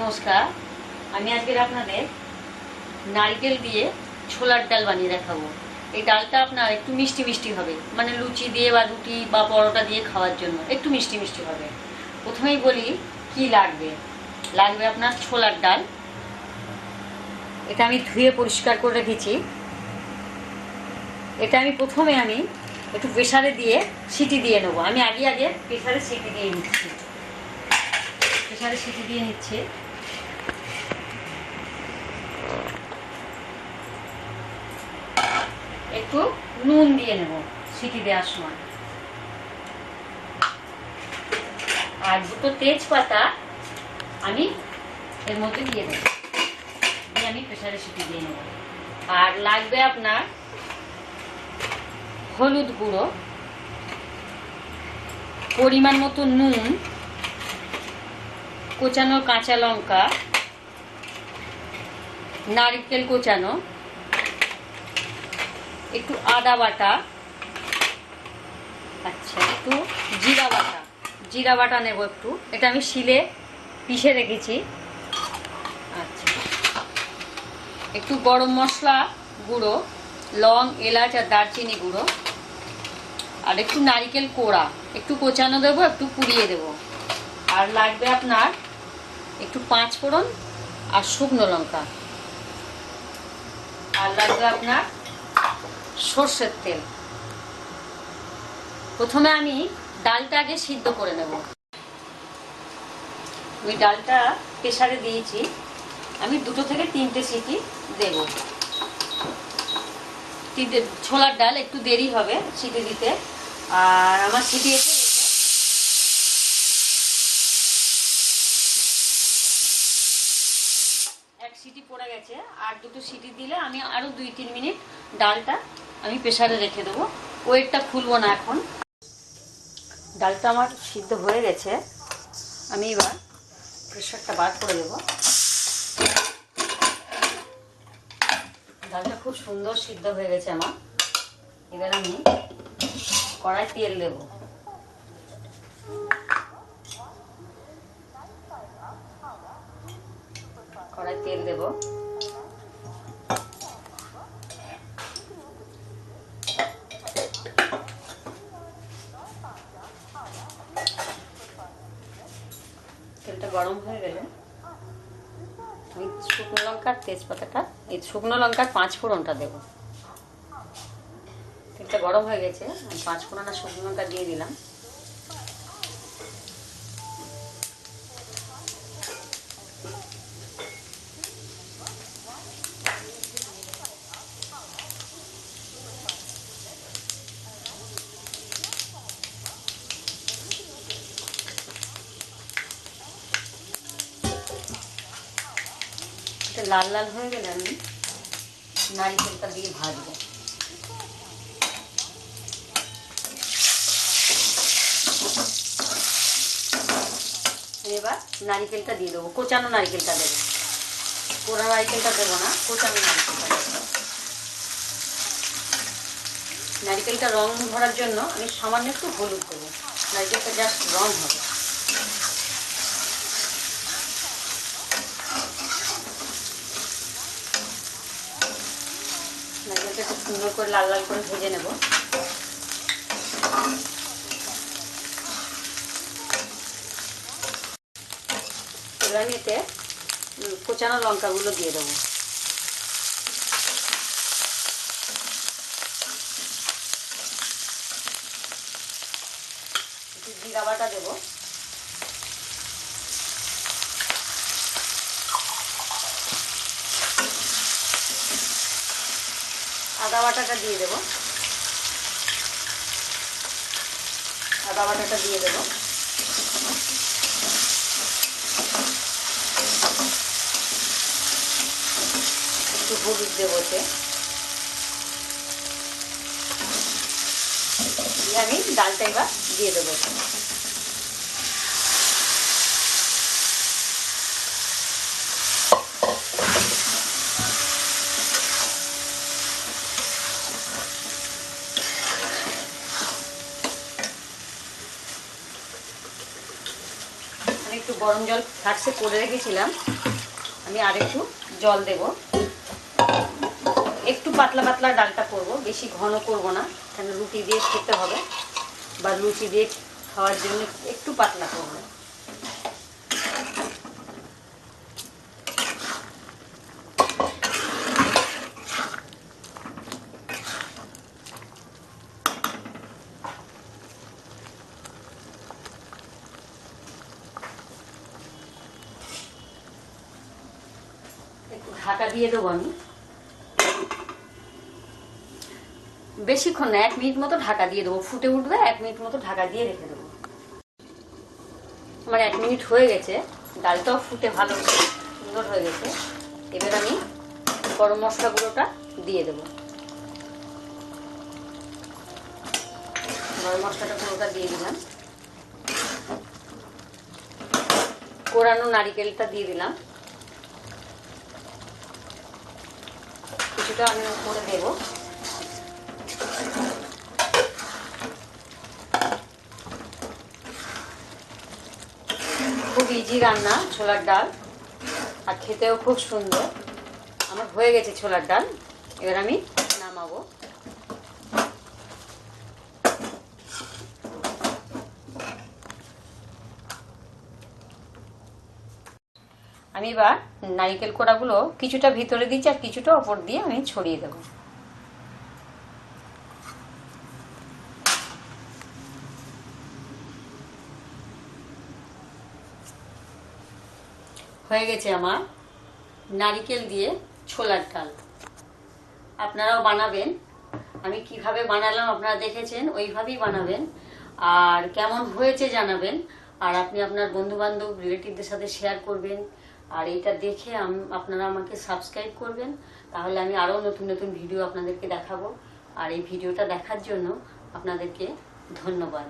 নমস্কার, আমি আজকের আপনাদের নারকেল দিয়ে ছোলার ডাল বানিয়ে দেখাবো। এই ডালটা আপনার একটু মিষ্টি মিষ্টি হবে মানে লুচি দিয়ে বা রুটি বা পরোটা দিয়ে খাওয়ার জন্য একটু মিষ্টি মিষ্টি হবে। প্রথমেই বলি, কি লাগবে? লাগবে আপনার ছোলার ডাল। এটা আমি ধুয়ে পরিষ্কার করে রেখেছি। এটা আমি প্রথমে আমি একটু প্রেশারে দিয়ে সিটি দিয়ে নেব। আমি আগে আগে প্রেসারে সিটি দিয়ে নিচ্ছি। প্রেসারে সিটি দিয়ে নিচ্ছে। একটু নুন দিয়ে নেব সিটি দেওয়ার সময়। আর দুটো তেজপাতা আমি এর মধ্যে দিয়ে দেবো। দিয়ে আমি প্রেসারে সিটি দিয়ে নেব। আর লাগবে আপনার হলুদ গুঁড়ো, পরিমাণ মতো নুন কোচানো কাঁচা লঙ্কা, নারকেল কোচানো, একটু আদা বাটা আচ্ছা একটু জিরা বাটা জিরা বাটা নেব একটু। এটা আমি শিলে পিষে রেখেছি। আচ্ছা। একটু গরম মশলা গুঁড়ো, লং, এলাচ আর দারচিনি গুঁড়ো। আর একটু নারিকেল কোড়া, একটু কোচানো দেবো, একটু পুড়িয়ে দেবো। আর লাগবে আপনার একটু পাঁচ ফোড়ন আর শুকনো লঙ্কা। আর লাগবে আপনার সর্ষের তেল। প্রথমে আমি ডালটা আগে সিদ্ধ করে নেব। আমি ডালটা প্রেসারে দিয়েছি। আমি দুটো থেকে তিনটে সিটি দেব। ছোলার ডাল একটু দেরি হবে সিটি দিতে। আর আমার সিটি এসে গেছে এক সিটি পড়ে গেছে, আর দুটো সিটি দিলে আমি আরও দুই তিন মিনিট ডালটা আমি প্রেসারে রেখে দেবো। ওয়েটটা খুলবো না এখন। ডালটা আমার সিদ্ধ হয়ে গেছে। আমি এবার প্রেশারটা বার করে দেবো। ডালটা খুব সুন্দর সিদ্ধ হয়ে গেছে আমার। এবার আমি কড়াই তেল দেবো কড়াই তেল দেবো। তেলটা গরম হয়ে গেলে আমি শুকনো লঙ্কার তেজপাতাটা, এই শুকনো লঙ্কার পাঁচ ফোড়নটা দেবো। তেলটা গরম হয়ে গেছে পাঁচ ফোড়ন আর শুকনো লঙ্কা দিয়ে দিলাম। লাল লাল হয়ে গেলে আমি নারিকেলটা দিয়ে ভাজবো। এবার নারিকেলটা দিয়ে দেবো, কোচানো নারিকেলটা দেবো। পোড়া নারিকেলটা দেবো না, কোচানো নারিকেলটা নারিকেলটা রং ধরার জন্য আমি সামান্য একটু হলুদ দেবো, নারিকেলটা জাস্ট রং হবে নারকেলটা খুব সুন্দর করে লাল লাল করে ভেজে নেব। এবার এতে কোচানো লঙ্কাগুলো দিয়ে দেবো। জিরা বাটা দেবো। আদা বাটাটা দিয়ে দেবো। আদা বাটাটা দিয়ে দেবো। একটু হলুদ দেবো এতে দিয়ে আমি ডালটা এবার দিয়ে দেবো। একটু গরম জল ফ্লাক্সে করে রেখেছিলাম। আমি আর একটু জল দেব। একটু পাতলা পাতলা ডালটা করব, বেশি ঘন করব না, কেন রুটি দিয়ে খেতে হবে, বা লুচি দিয়ে খাওয়ার জন্য একটু পাতলা করব একটু ঢাকা দিয়ে দেবো আমি। বেশিক্ষণ না, এক মিনিট মতো ঢাকা দিয়ে দেবো। ফুটে উঠবে, এক মিনিট মতো ঢাকা দিয়ে রেখে দেবো। আমার এক মিনিট হয়ে গেছে। ডালটাও ফুটে ভালো সুন্দর হয়ে গেছে। এবার আমি গরম মশলা গুঁড়োটা দিয়ে দেবো। গরম মশলাটা পুরোটা দিয়ে দিলাম। কোরানো নারিকেলটা দিয়ে দিলাম। কিছুটা আমি উপরে দেবো। খুব ইজি রান্না, ছোলার ডাল। আর খেতেও খুব সুন্দর। আমার হয়ে গেছে ছোলার ডাল। এবার আমি নামাবো। আমি এবার নারিকেল কোড়াগুলো কিছুটা ভিতরে দিচ্ছি আর কিছুটা ওপর দিয়ে আমি ছড়িয়ে দেবো। হয়ে গেছে আমার নারিকেল দিয়ে ছোলার ডাল। আপনারাও বানাবেন। আমি কীভাবে বানালাম আপনারা দেখেছেন, ওইভাবেই বানাবেন। আর কেমন হয়েছে জানাবেন। আর আপনি আপনার বন্ধু বান্ধব রিলেটিভদের সাথে শেয়ার করবেন। আর এইটা দেখে আপনারা আমাকে সাবস্ক্রাইব করবেন, তাহলে আমি আরও নতুন নতুন ভিডিও আপনাদেরকে দেখাবো। আর এই ভিডিওটা দেখার জন্য আপনাদেরকে ধন্যবাদ।